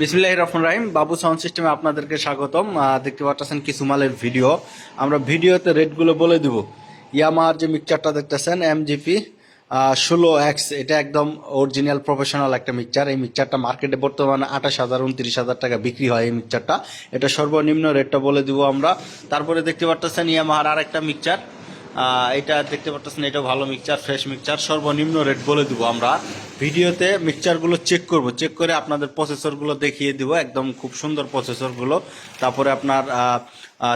বিসমিল্লাহ রহমান রাহিম। বাবু সাউন্ড সিস্টেমে আপনাদেরকে স্বাগতম। দেখতে পাচ্ছেন কিছু মালের ভিডিও। আমরা ভিডিওতে রেটগুলো বলে দিব। ইয়ামার যে মিক্সচারটা দেখতেছেন এমজিপি ষোলো এক্স এটা একদম অরিজিনাল প্রফেশনাল একটা মিক্সচার। এই মিক্সচারটা মার্কেটে বর্তমানে আঠাশ হাজার, উনত্রিশ হাজার টাকা বিক্রি হয় এই মিক্সচারটা। এটা সর্বনিম্ন রেটটা বলে দিব আমরা। তারপরে দেখতে পাচ্ছেন ইয়ামাহার আর একটা মিক্সচার। এটা দেখতে পাচ্ছেন এটা ভালো মিক্সচার ফ্রেশ মিক্সচার সর্বনিম্ন রেট বলে দেবো আমরা। ভিডিওতে মিক্সচারগুলো চেক করব। চেক করে আপনাদের প্রসেসরগুলো দেখিয়ে দিব। একদম খুব সুন্দর প্রসেসরগুলো তারপরে আপনার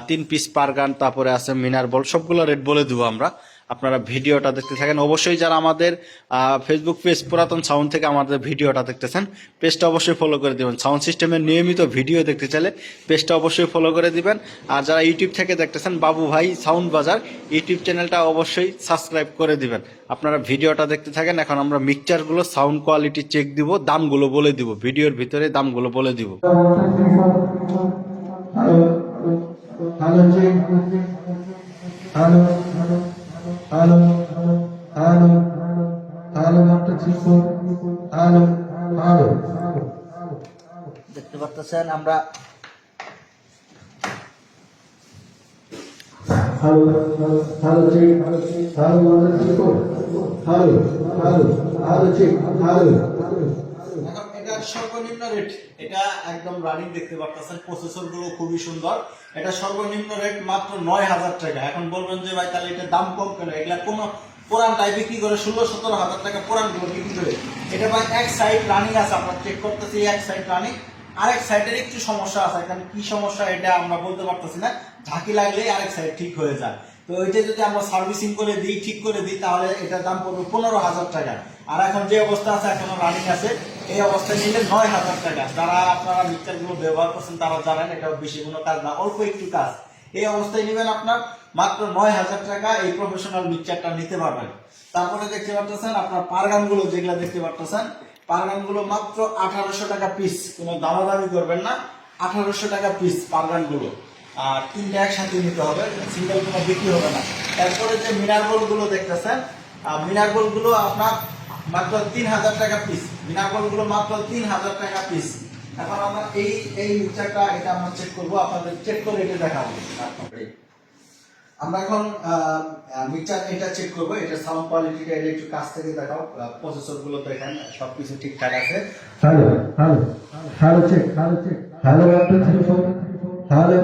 তিন পিস পার গান তারপরে আছে মিনার বল সবগুলো রেট বলে দেবো আমরা। আপনারা ভিডিওটা দেখতে থাকেন। অবশ্যই যারা আমাদের ফেসবুক পেজ পুরাতন সাউন্ড থেকে আমাদের ভিডিওটা দেখতেছেন পেজটা অবশ্যই ফলো করে দিবেন। সাউন্ড সিস্টেমের নিয়মিত ভিডিও দেখতে চাইলে পেজটা অবশ্যই ফলো করে দিবেন। আর যারা ইউটিউব থেকে দেখতেছেন বাবু ভাই সাউন্ড বাজার ইউটিউব চ্যানেলটা অবশ্যই সাবস্ক্রাইব করে দিবেন। আপনারা ভিডিওটা দেখতে থাকেন এখন আমরা মিক্সচারগুলো সাউন্ড কোয়ালিটি চেক দিব দামগুলো বলে দিব। ভিডিওর ভিতরে দামগুলো বলে দিব। Hello, check. Hello, one, two, three, four. Hello, hello. দেখতে পাচ্ছেন আমরা Hello, hello, hello, check. Hello, one, two, three, four. Hello, hello, hello, check. Hello. এখন এটা সর্বনিম্ন রেট এটা একদম রানিং দেখতে পাচ্ছেন প্রসেসরগুলো খুবই সুন্দর। এটা সর্বনিম্ন রেট মাত্র নয় হাজার টাকা। এখন বলবেন যে, ভাই, তাহলে এটা দাম কম কেন? এগুলা কোনো পুরান টাই বিক্রি করে ষোলো, সতেরো হাজার টাকা পুরানগুলো বিক্রি করে এটা ভাই, এক সাইড রানিং আছে আমরা চেক করতেছি, এক সাইড রানিং আরেক সাইডের একটু সমস্যা আছে এখানে কি সমস্যা এটা আমরা বলতে পারতেছি না। ঝাঁকি লাগলেই আরেক সাইড ঠিক হয়ে যায়। তো এটা যদি আমরা সার্ভিসিং করে দিই, ঠিক করে দিই, তাহলে এটার দাম পড়বে পনেরো হাজার টাকা। আর এখন যে অবস্থা আছে, এখনও রানিং আছে। এই অবস্থায় নিলে নয় হাজার টাকা। যারা আপনারা মিক্সারগুলো ব্যবহার করছেন, তারা জানেন এটা বেশি কোনো কাজ না, অল্প একটু কাজ। এই অবস্থায় নেবেন আপনার মাত্র নয় হাজার টাকা এই প্রফেশনাল মিক্সারটা নিতে পারবেন। তারপরে দেখতে পারতেছেন আপনার পারগানগুলো যেগুলা দেখতে পারতেছেন পারগানগুলো মাত্র আঠারোশো টাকা পিস কোনো দামাদামি করবেন না, আঠারোশো টাকা পিস পারগানগুলো আর তিনটা একসাথে নিতে হবে, সিঙ্গেল কোনো বিক্রি হবে না। তারপরে যে মিনারগুলো দেখতেছেন মিনারগুলো আপনার মাত্র তিন হাজার টাকা পিস মিনার বলগুলো মাত্র তিন হাজার টাকা পিস এখন আমরা এই এই মিটারটা এটা আমরা চেক করব আপনাদের চেক করে এটা দেখাবো আমরা এখন মিটার এটা চেক করব এটা সাউন্ড কোয়ালিটিটা এটা একটু কাছ থেকে দেখাও প্রসেসরগুলো দেখেন সবকিছু ঠিকঠাক আছে check. Hello, one, two, three, four. Hello,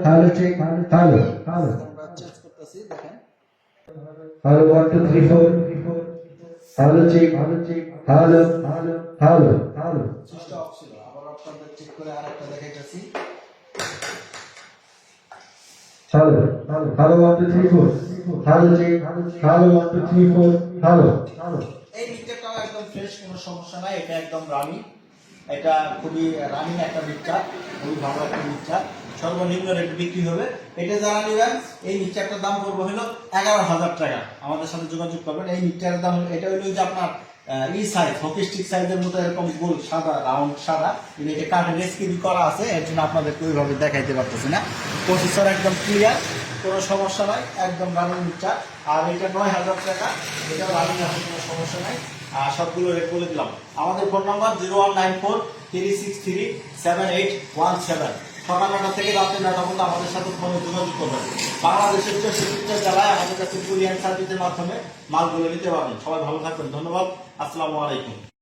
hello, check. Hello, hello. আমরা চেক করতেছি দেখেন Hello, one, two, three, four. তাহলে ঠিক ভালো ঠিক ভালো ভালো ভালো ভালো ভালো ভালো ভালো ভালো ঠিক ভালো ভালো ঠিক ভালো ভালো ঠিক ভালো ভালো এই বিচারটা একদম ফ্রেশ কোনো সমস্যা নাই এটা একদম রানি এটা খুবই রানি একটা বিচার খুবই ভালো একটা বিচার সর্বনিম্ন রেট বিক্রি হবে। এটা যারা নেবেন, এই মিক্সারটার দাম পড়বে হলো এগারো হাজার টাকা। আমাদের সাথে যোগাযোগ করবেন। এই মিক্সারের দাম, এটা হলো যে আপনার ই সাইজ হকি স্টিক সাইজের মতো এরকম গোল, সাদা রাউন্ড সাদা। কিন্তু এটা কাঠের রেস্কিবি করা আছে, এর জন্য আপনাদেরকে ওইভাবে দেখাইতে পারতেছি না। প্রসেসর একদম ক্লিয়ার কোনো সমস্যা নাই, একদম রানিং মিটার আর এটা নয় হাজার টাকা, এটা রানিং আছে, কোনো সমস্যা নাই। আর সবগুলো রেট বলে দিলাম। আমাদের phone number zero one nine four three six three seven eight one seven সকাল নটা থেকে রাত্রে নটা পর্যন্ত আমাদের সাথে ফোনে যোগাযোগ করবেন। বাংলাদেশের চৌষট্টিটা জেলায় আমাদের কাছে কুরিয়ান সার্ভিসের মাধ্যমে মালগুলো নিতে পারবেন। সবাই ভালো থাকবেন। ধন্যবাদ। আসসালামু আলাইকুম।